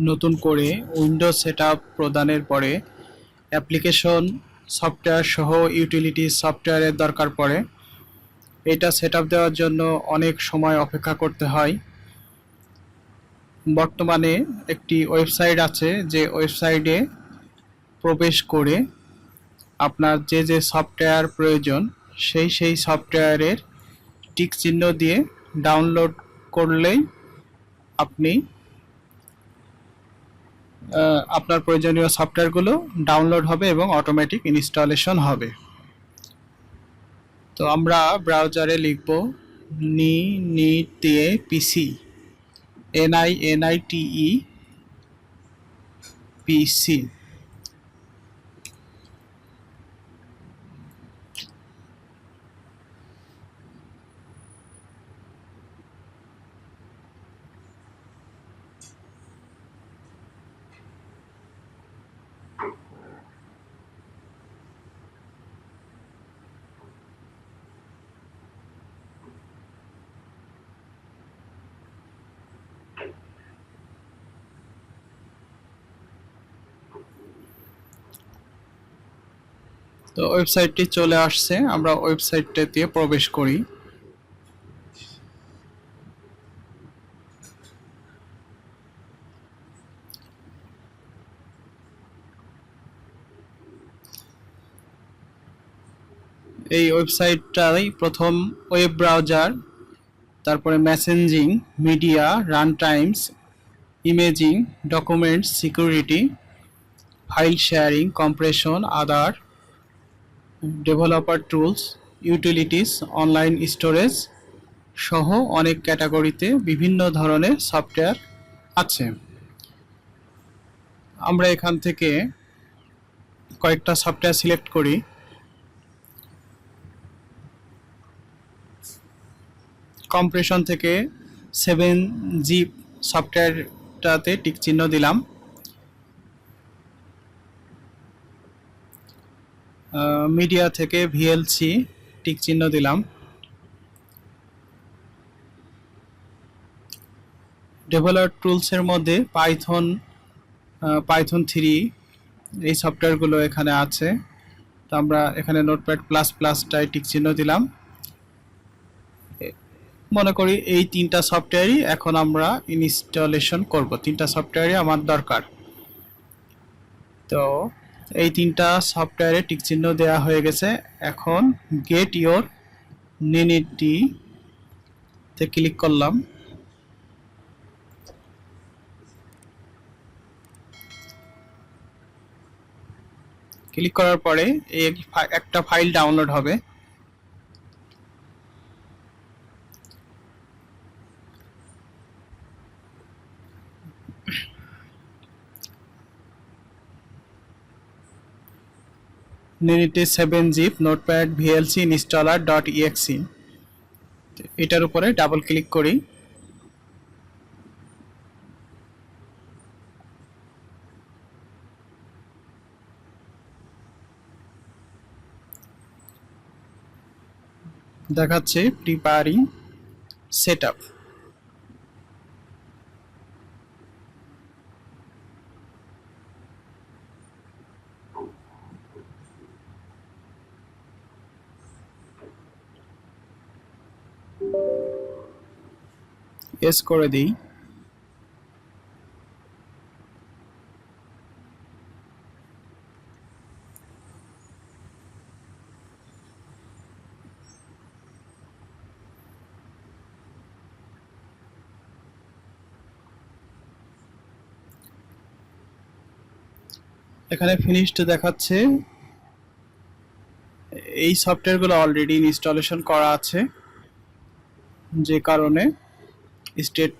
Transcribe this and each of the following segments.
নতুন করে Windows setup প্রদানের পরে অ্যাপ্লিকেশন সফটওয়্যার সহ ইউটিলিটি সফটওয়্যারের দরকার পড়ে। এটা সেটআপ দেওয়ার জন্য অনেক সময় অপেক্ষা করতে হয়। বর্তমানে একটি ওয়েবসাইট আছে যে ওয়েবসাইটে প্রবেশ করে আপনার যে যে সফটওয়্যার প্রয়োজন সেই সেই সফটওয়্যারের টিক চিহ্ন দিয়ে ডাউনলোড করলেই আপনি আপনার প্রয়োজনীয় সফটওয়্যারগুলো ডাউনলোড হবে এবং অটোমেটিক ইনস্টলেশন হবে। তো আমরা ব্রাউজারে লিখব নি নি দিয়ে PC N I N I T E PC তো ওয়েবসাইটটি চলে আসছে, আমরা ওয়েবসাইটটা দিয়ে প্রবেশ করি। এই ওয়েবসাইটটাই প্রথম ওয়েব ব্রাউজার, তারপরে messaging, media run times imaging, documents, security, file sharing, compression other developer tools utilities online storage সহ অনেক ক্যাটাগরিতে বিভিন্ন ধরনের সফটওয়্যার আছে। আমরা এখান থেকে কয়েকটা সফটওয়্যার সিলেক্ট করি। কম্প্রেশন থেকে সেভেন জি সফটওয়্যারটাতে টিক চিহ্ন দিলাম। মিডিয়া থেকে ভিএলসি টিক চিহ্ন দিলাম। ডেভেলপার টুলসের মধ্যে পাইথন পাইথন থ্রি এই সফটওয়্যারগুলো এখানে আছে। তো আমরা এখানে নোটপ্যাড প্লাস প্লাসটাই টিক চিহ্ন দিলাম। মনে করি এই তিনটা সফটওয়্যারই এখন আমরা ইনস্টলেশন করব। তিনটা সফটওয়্যারই আমার দরকার। তো এই তিনটা সফটওয়্যারে টিক চিহ্ন দেওয়া হয়ে গেছে। এখন গেট ইয়োর নিনিটি তে ক্লিক করলাম। ক্লিক করার পরে এই একটা ফাইল ডাউনলোড হবে। Ninite seven zip notepad VLC installer dot exe এটার উপরে ডাবল ক্লিক করি। দেখাচ্ছে প্রিপারিং সেট আপ এস করে দিই। এখানে ফিনিশড দেখাচ্ছে। এই সফটওয়্যারগুলো অলরেডি ইনস্টলেশন করা আছে। যে কারণে স্টেট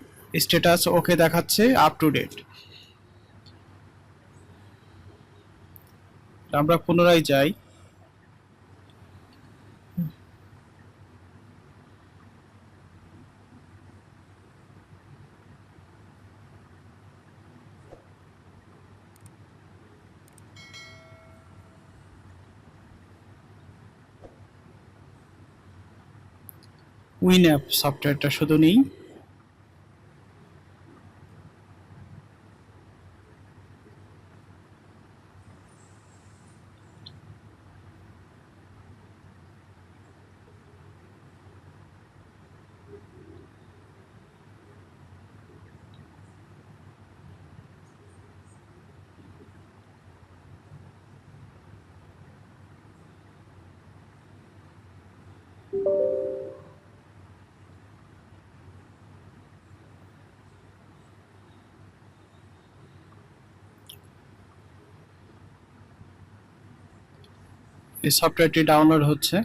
স্ট্যাটাস ওকে দেখাচ্ছে আপ টু ডেট আমরা পুনরায় যাই। উইন অ্যাপ সফটওয়্যারটা শুধু নেই। এই সফটওয়্যারটি ডাউনলোড হচ্ছে